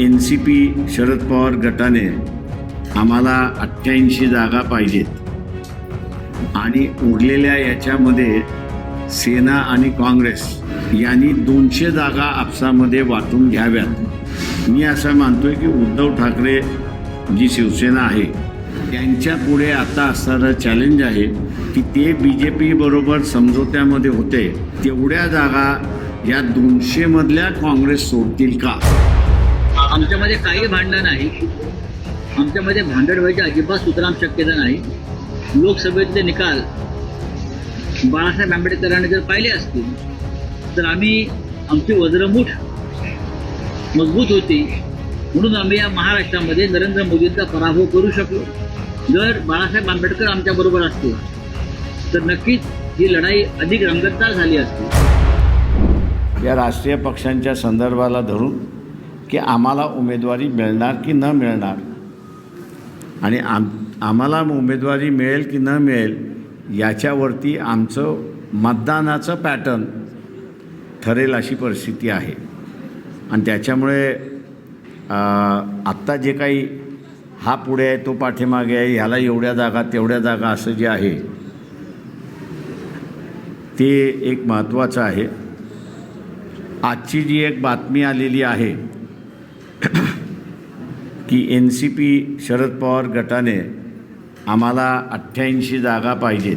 N C P Sharad Pawar गटाने आम्हाला अठ्ठ्याऐंशी जागा पाहिजेत. आणि उरलेल्या याच्यामध्ये सेना आणि काँग्रेस यांनी दोनशे जागा आपसामध्ये वाटून घ्याव्यात. मी असं आहे की उद्धव ठाकरे जी शिवसेना आहे त्यांच्या पुढे आता असणारं चॅलेंज आहे की ते बी जे पी बरोबर समझोत्यामध्ये होते तेवढ्या जागा या दोनशेमधल्या काँग्रेस सोडतील का? आमच्यामध्ये काही भांडण नाही. आमच्यामध्ये भांडण व्हायचे अजिबात सुतराम शक्यता नाही. लोकसभेतले निकाल बाळासाहेब आंबेडकरांनी जर पाहिले असतील तर आम्ही आमची वज्रमूठ मजबूत होती. म्हणून आम्ही या महाराष्ट्रामध्ये नरेंद्र मोदींचा पराभव करू शकलो. जर बाळासाहेब आंबेडकर आमच्याबरोबर असतो तर नक्कीच ही लढाई अधिक रंगतदार झाली असती. या राष्ट्रीय पक्षांच्या संदर्भाला धरून की आम्हाला उमेदवारी मिळणार की न मिळणार? आणि आम आम्हाला उमेदवारी मिळेल की न मिळेल याच्यावरती आमचं मतदानाचं पॅटर्न ठरेल अशी परिस्थिती आहे. आणि त्याच्यामुळे आत्ता जे काही हा पुढे आहे तो पाठीमागे आहे ह्याला एवढ्या जागा तेवढ्या जागा असं जे आहे ते एक महत्त्वाचं आहे. आजची जी एक बातमी आलेली आहे की N C P Sharad Pawar गटाने आम्हाला अठ्ठ्याऐंशी जागा पाहिजेत.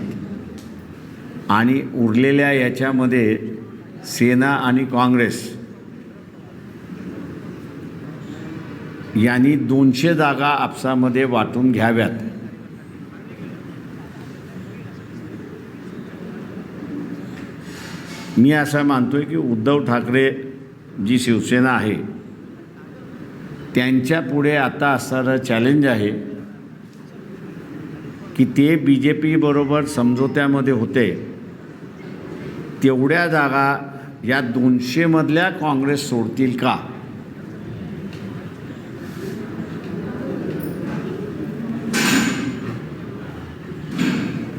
आणि उरलेल्या याच्यामध्ये सेना आणि काँग्रेस यांनी दोनशे जागा आपसामध्ये वाटून घ्याव्यात. मी असं आहे की उद्धव ठाकरे जी शिवसेना आहे. त्यांच्या पुढे आता असणारं चॅलेंज आहे की ते बी जे पीबरोबर समझोत्यामध्ये होते. तेवढ्या जागा या दोनशेमधल्या काँग्रेस सोडतील का?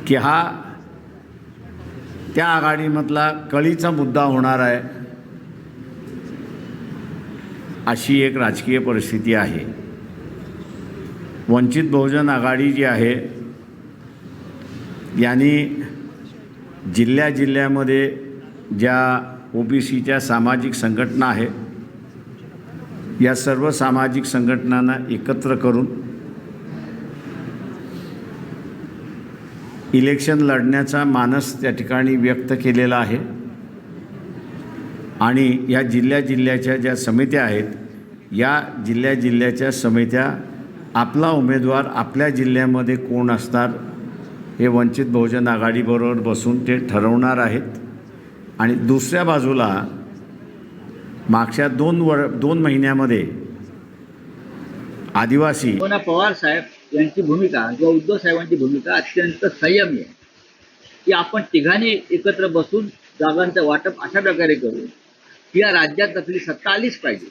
की हा त्या आघाडीमधला कळीचा मुद्दा होणार आहे. अशी एक राजकीय परिस्थिती आहे. वंचित बहुजन आघाडी जी आहे यांनी जिल्ह्या जिल्ह्यामध्ये ज्या ओ बी सीच्या सामाजिक संघटना आहे या सर्व सामाजिक संघटनांना एकत्र करून इलेक्शन लढण्याचा मानस त्या ठिकाणी व्यक्त केलेला आहे. आणि या जिल्ह्या जिल्ह्याच्या ज्या समित्या आहेत या जिल्ह्या जिल्ह्याच्या समित्या आपला उमेदवार आपल्या जिल्ह्यामध्ये कोण असणार हे वंचित बहुजन आघाडीबरोबर बसून ते ठरवणार आहेत. आणि दुसऱ्या बाजूला मागच्या दोन वर दोन महिन्यामध्ये आदिवासी पवार साहेब यांची भूमिका किंवा उद्धव साहेबांची भूमिका अत्यंत संयमी आहे. की आपण तिघांनी एकत्र बसून जागांचं वाटप अशा प्रकारे करू. या राज्यात आपली सत्ता आलीच पाहिजे.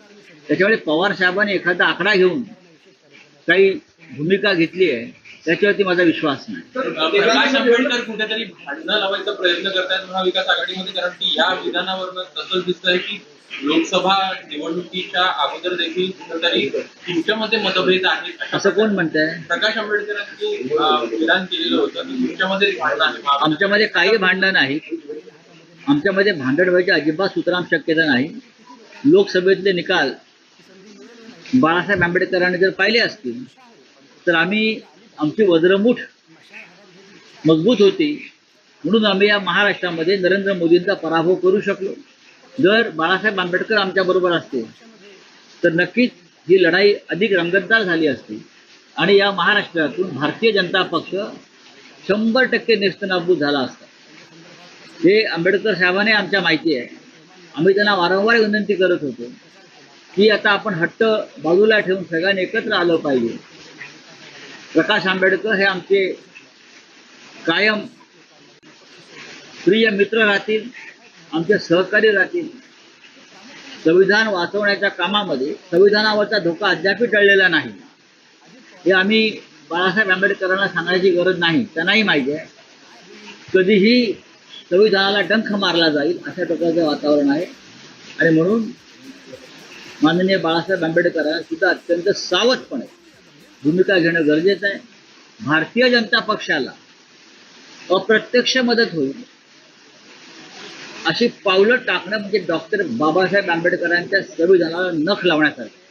त्याच्यामुळे पवार साहेबांनी एखादा आकडा घेऊन काही भूमिका घेतली आहे त्याच्यावरती माझा विश्वास नाही. प्रकाश आंबेडकर कुठेतरी भांडणं लावायचा प्रयत्न करतायत महाविकास आघाडीमध्ये कारण की या विधानावरनं तसंच दिसतंय की लोकसभा निवडणुकीच्या अगोदर देखील कुठेतरी तुमच्यामध्ये मतभेद आहेत अशा असं कोण म्हणतंय? प्रकाश आंबेडकरांनी विधान केलेलं होतं की तुमच्यामध्ये भांडण आहे आमच्यामध्ये काही भांडण नाही आमच्यामध्ये भांडण व्हायची अजिबात सुतराम शक्यता नाही. लोकसभेतले निकाल बाळासाहेब आंबेडकरांनी जर पाहिले असतील तर आम्ही आमची वज्रमूठ मजबूत होती. म्हणून आम्ही या महाराष्ट्रामध्ये नरेंद्र मोदींचा पराभव करू शकलो. जर बाळासाहेब आंबेडकर आमच्याबरोबर असते तर नक्कीच ही लढाई अधिक रंगतदार झाली असती. आणि या महाराष्ट्रातून भारतीय जनता पक्ष शंभर टक्के नेस्तनाबूत झाला असता. हे आंबेडकर साहेबांनी आमच्या माहिती आहे. आम्ही त्यांना वारंवार विनंती करत होतो की आता आपण हट्ट बाजूला ठेवून सगळ्यांनी एकत्र आलं पाहिजे. प्रकाश आंबेडकर हे आमचे कायम प्रिय मित्र राहतील आमचे सहकारी राहतील. संविधान वाचवण्याच्या कामामध्ये संविधानावरचा धोका अद्याप टळलेला नाही. हे आम्ही बाळासाहेब आंबेडकरांना सांगायची गरज नाही त्यांनाही माहिती आहे. कधीही संविधानाला डंख मारला जाईल अशा प्रकारचं वातावरण आहे. आणि म्हणून माननीय बाळासाहेब आंबेडकरांना सुद्धा अत्यंत सावधपणे भूमिका घेणं गरजेचं आहे. भारतीय जनता पक्षाला अप्रत्यक्ष मदत होईल अशी पावलं टाकणं म्हणजे डॉक्टर बाबासाहेब आंबेडकरांच्या संविधानाला नख लावण्यासारखं.